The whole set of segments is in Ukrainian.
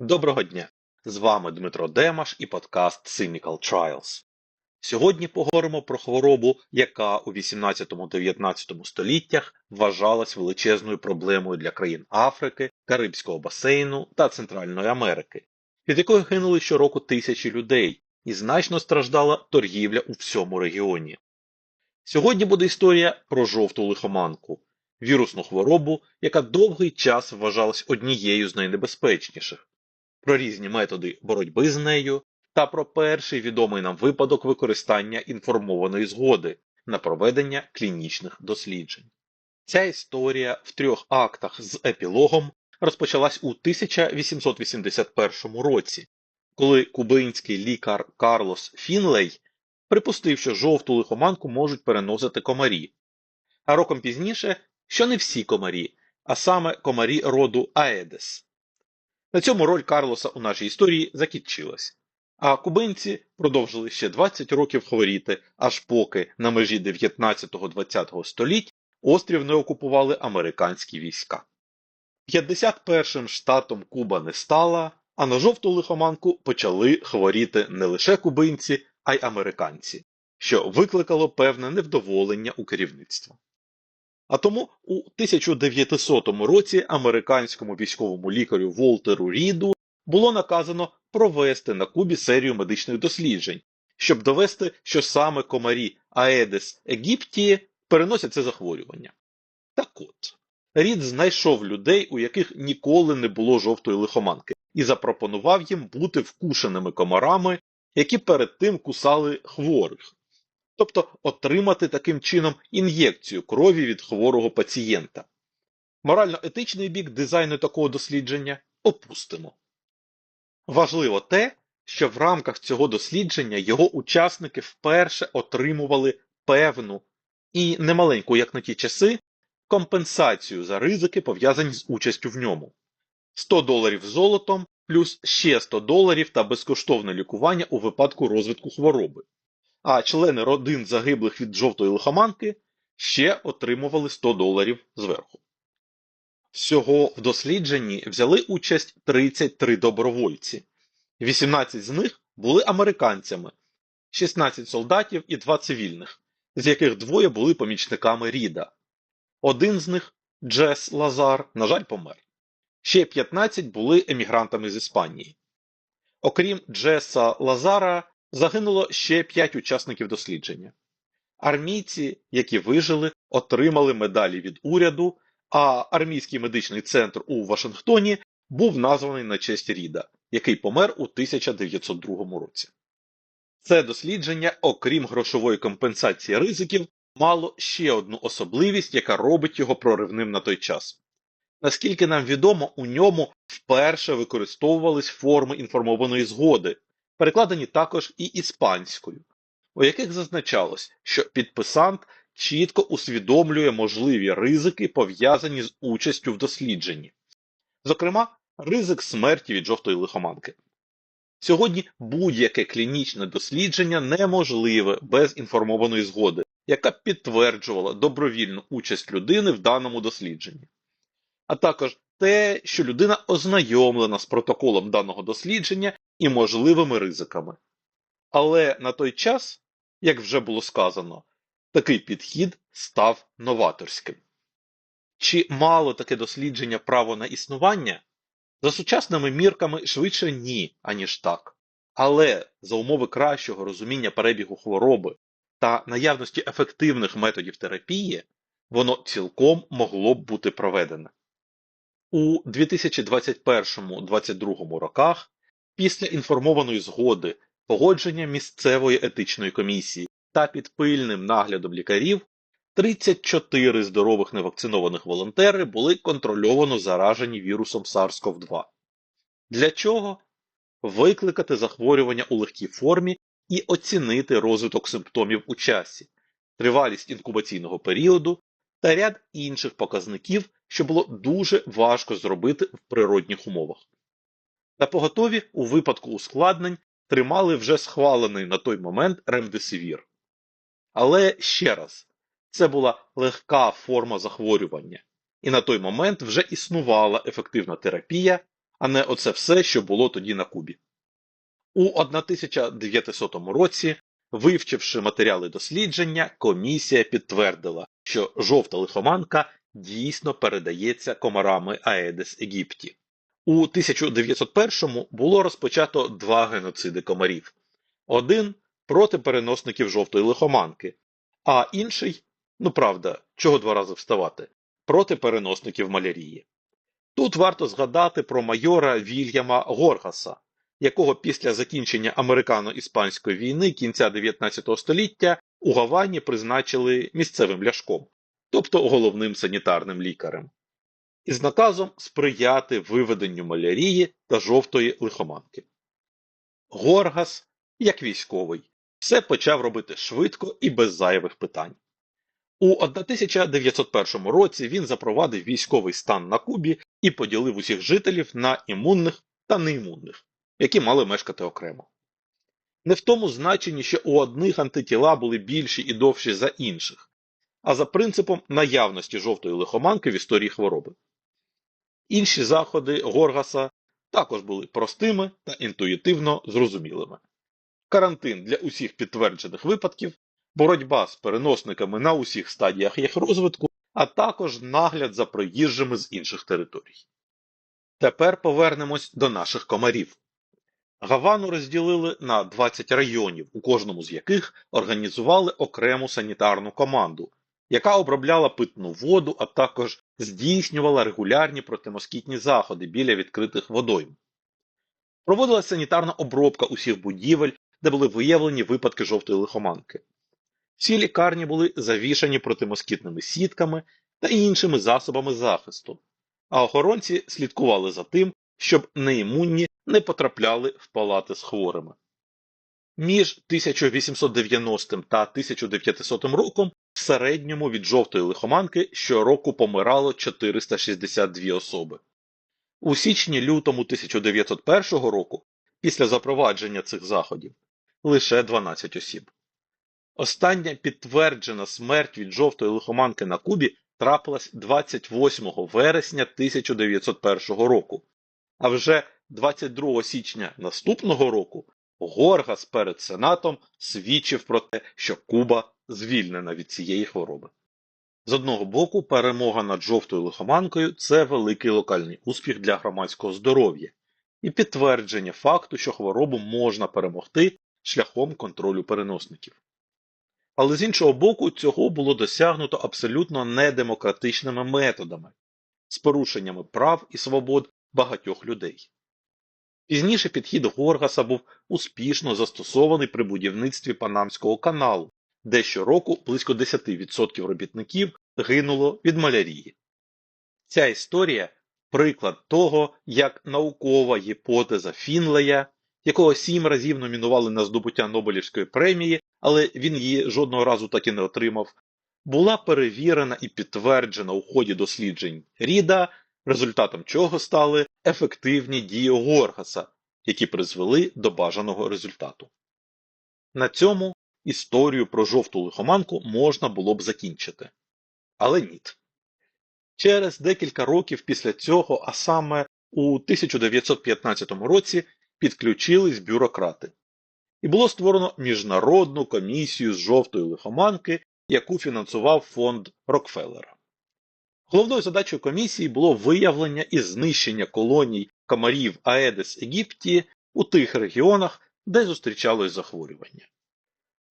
Доброго дня! З вами Дмитро Демаш і подкаст Cynical Trials. Сьогодні поговоримо про хворобу, яка у 18-19 століттях вважалась величезною проблемою для країн Африки, Карибського басейну та Центральної Америки, від якої гинули щороку тисячі людей і значно страждала торгівля у всьому регіоні. Сьогодні буде історія про жовту лихоманку, вірусну хворобу, яка довгий час вважалась однією з найнебезпечніших про різні методи боротьби з нею та про перший відомий нам випадок використання інформованої згоди на проведення клінічних досліджень. Ця історія в трьох актах з епілогом розпочалась у 1881 році, коли кубинський лікар Карлос Фінлей припустив, що жовту лихоманку можуть переносити комарі, а роком пізніше, що не всі комарі, а саме комарі роду Аедес. На цьому роль Карлоса у нашій історії закінчилась, а кубинці продовжили ще 20 років хворіти, аж поки на межі 19-20 століть острів не окупували американські війська. 51-м штатом Куба не стала, а на жовту лихоманку почали хворіти не лише кубинці, а й американці, що викликало певне невдоволення у керівництва. А тому у 1900 році американському військовому лікарю Волтеру Ріду було наказано провести на Кубі серію медичних досліджень, щоб довести, що саме комарі Аедес Егіптії переносять це захворювання. Так от, Рід знайшов людей, у яких ніколи не було жовтої лихоманки, і запропонував їм бути вкушеними комарами, які перед тим кусали хворих тобто отримати таким чином ін'єкцію крові від хворого пацієнта. Морально-етичний бік дизайну такого дослідження опустимо. Важливо те, що в рамках цього дослідження його учасники вперше отримували певну і немаленьку, як на ті часи, компенсацію за ризики, пов'язані з участю в ньому. 100 доларів золотом плюс ще 100 доларів та безкоштовне лікування у випадку розвитку хвороби а члени родин загиблих від жовтої лихоманки ще отримували 100 доларів зверху. Всього в дослідженні взяли участь 33 добровольці, 18 з них були американцями, 16 солдатів і 2 цивільних, з яких двоє були помічниками Ріда. Один з них, Джес Лазар, на жаль, помер. Ще 15 були емігрантами з Іспанії. Окрім Джеса Лазара, загинуло ще п'ять учасників дослідження. Армійці, які вижили, отримали медалі від уряду, а армійський медичний центр у Вашингтоні був названий на честь Ріда, який помер у 1902 році. Це дослідження, окрім грошової компенсації ризиків, мало ще одну особливість, яка робить його проривним на той час. Наскільки нам відомо, у ньому вперше використовувались форми інформованої згоди, перекладені також і іспанською, у яких зазначалось, що підписант чітко усвідомлює можливі ризики, пов'язані з участю в дослідженні, зокрема, ризик смерті від жовтої лихоманки. Сьогодні будь-яке клінічне дослідження неможливе без інформованої згоди, яка підтверджувала добровільну участь людини в даному дослідженні. А також те, що людина ознайомлена з протоколом даного дослідження і можливими ризиками. Але на той час, як вже було сказано, такий підхід став новаторським. Чи мало таке дослідження право на існування? За сучасними мірками швидше ні, аніж так. Але за умови кращого розуміння перебігу хвороби та наявності ефективних методів терапії, воно цілком могло б бути проведене. У 2021-2022 роках Після інформованої згоди, погодження місцевої етичної комісії та під пильним наглядом лікарів 34 здорових невакцинованих волонтери були контрольовано заражені вірусом SARS-CoV-2. Для чого? Викликати захворювання у легкій формі і оцінити розвиток симптомів у часі, тривалість інкубаційного періоду та ряд інших показників, що було дуже важко зробити в природних умовах. На поготові у випадку ускладнень тримали вже схвалений на той момент ремдесивір. Але ще раз, це була легка форма захворювання, і на той момент вже існувала ефективна терапія, а не оце все, що було тоді на Кубі. У 1900 році, вивчивши матеріали дослідження, комісія підтвердила, що жовта лихоманка дійсно передається комарами Аедес Егіпті. У 1901-му було розпочато два геноциди комарів: один проти переносників жовтої лихоманки, а інший, ну правда, чого два рази вставати, проти переносників малярії. Тут варто згадати про майора Вільяма Горгаса, якого після закінчення американо-іспанської війни кінця 19 століття у Гавані призначили місцевим ляшком, тобто головним санітарним лікарем, із наказом сприяти виведенню малярії та жовтої лихоманки. Горгас, як військовий, все почав робити швидко і без зайвих питань. У 1901 році він запровадив військовий стан на Кубі і поділив усіх жителів на імунних та неімунних, які мали мешкати окремо. Не в тому значенні, що у одних антитіла були більші і довші за інших, а за принципом наявності жовтої лихоманки в історії хвороби. Інші заходи Горгаса також були простими та інтуїтивно зрозумілими. Карантин для усіх підтверджених випадків, боротьба з переносниками на усіх стадіях їх розвитку, а також нагляд за приїжджими з інших територій. Тепер повернемось до наших комарів. Гавану розділили на 20 районів, у кожному з яких організували окрему санітарну команду, яка обробляла питну воду, а також здійснювала регулярні протимоскітні заходи біля відкритих водойм. Проводилася санітарна обробка усіх будівель, де були виявлені випадки жовтої лихоманки. Всі лікарні були завішані протимоскітними сітками та іншими засобами захисту, а охоронці слідкували за тим, щоб неімунні не потрапляли в палати з хворими. Між 1890 та 1900 роком в середньому від жовтої лихоманки щороку помирало 462 особи. У січні-лютому 1901 року, після запровадження цих заходів, лише 12 осіб. Остання підтверджена смерть від жовтої лихоманки на Кубі трапилась 28 вересня 1901 року, а вже 22 січня наступного року Горгас перед Сенатом свідчив про те, що Куба звільнена від цієї хвороби. З одного боку, перемога над жовтою лихоманкою це великий локальний успіх для громадського здоров'я і підтвердження факту, що хворобу можна перемогти шляхом контролю переносників. Але з іншого боку, цього було досягнуто абсолютно недемократичними методами, з порушеннями прав і свобод багатьох людей. Пізніше підхід Горгаса був успішно застосований при будівництві Панамського каналу, де щороку близько 10% робітників гинуло від малярії. Ця історія приклад того, як наукова гіпотеза Фінлея, якого сім разів номінували на здобуття Нобелівської премії, але він її жодного разу так і не отримав, була перевірена і підтверджена у ході досліджень Ріда, результатом чого стали ефективні дії Горгаса, які призвели до бажаного результату. На цьому історію про жовту лихоманку можна було б закінчити. Але ні. Через декілька років після цього, а саме у 1915 році, підключились бюрократи. І було створено міжнародну комісію з жовтої лихоманки, яку фінансував фонд Рокфеллера. Головною задачою комісії було виявлення і знищення колоній комарів Аедес Егіпті у тих регіонах, де зустрічалось захворювання.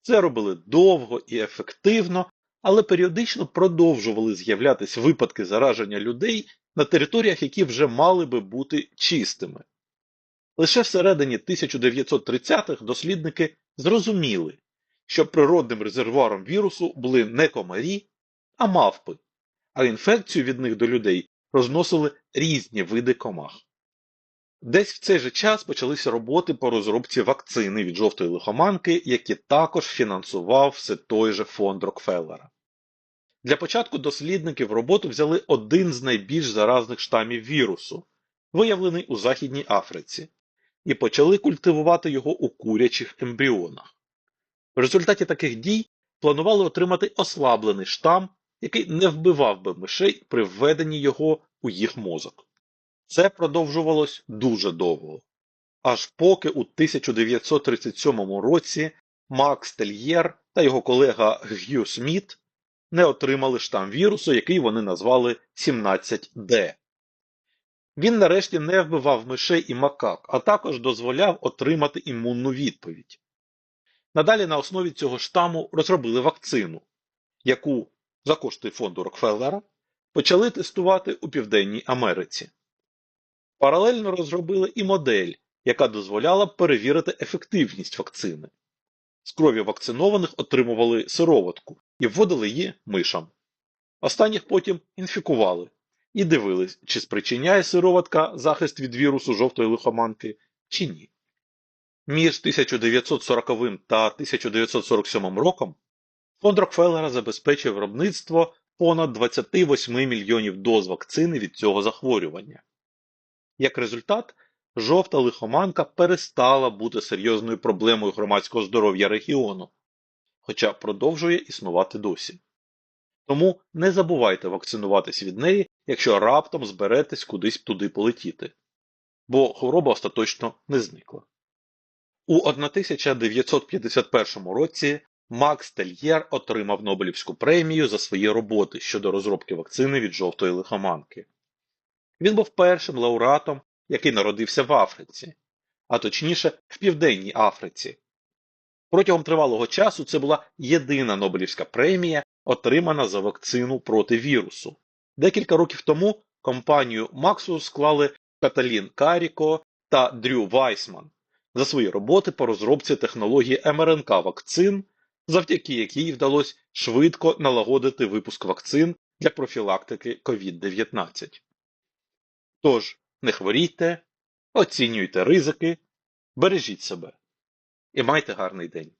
Це робили довго і ефективно, але періодично продовжували з'являтися випадки зараження людей на територіях, які вже мали би бути чистими. Лише всередині 1930-х дослідники зрозуміли, що природним резервуаром вірусу були не комарі, а мавпи, а інфекцію від них до людей розносили різні види комах. Десь в цей же час почалися роботи по розробці вакцини від жовтої лихоманки, які також фінансував все той же фонд Рокфеллера. Для початку дослідники в роботу взяли один з найбільш заразних штамів вірусу, виявлений у Західній Африці, і почали культивувати його у курячих ембріонах. В результаті таких дій планували отримати ослаблений штам, який не вбивав би мишей при введенні його у їх мозок. Це продовжувалось дуже довго, аж поки у 1937 році Макс Тельєр та його колега Г'ю Сміт не отримали штам вірусу, який вони назвали 17D. Він нарешті не вбивав мишей і макак, а також дозволяв отримати імунну відповідь. Надалі на основі цього штаму розробили вакцину, яку за кошти фонду Рокфеллера почали тестувати у Південній Америці. Паралельно розробили і модель, яка дозволяла б перевірити ефективність вакцини. З крові вакцинованих отримували сироватку і вводили її мишам. Останніх потім інфікували і дивились, чи спричиняє сироватка захист від вірусу жовтої лихоманки, чи ні. Між 1940 та 1947 роком фонд Рокфеллера забезпечив виробництво понад 28 мільйонів доз вакцини від цього захворювання. Як результат, жовта лихоманка перестала бути серйозною проблемою громадського здоров'я регіону, хоча продовжує існувати досі. Тому не забувайте вакцинуватись від неї, якщо раптом зберетесь кудись туди полетіти, бо хвороба остаточно не зникла. У 1951 році Макс Тельєр отримав Нобелівську премію за свої роботи щодо розробки вакцини від жовтої лихоманки. Він був першим лауреатом, який народився в Африці, а точніше в Південній Африці. Протягом тривалого часу це була єдина Нобелівська премія, отримана за вакцину проти вірусу. Декілька років тому компанію Максу склали Каталін Каріко та Дрю Вайсман за свої роботи по розробці технології МРНК вакцин, завдяки якій вдалося швидко налагодити випуск вакцин для профілактики COVID-19. Тож, не хворійте, оцінюйте ризики, бережіть себе і майте гарний день.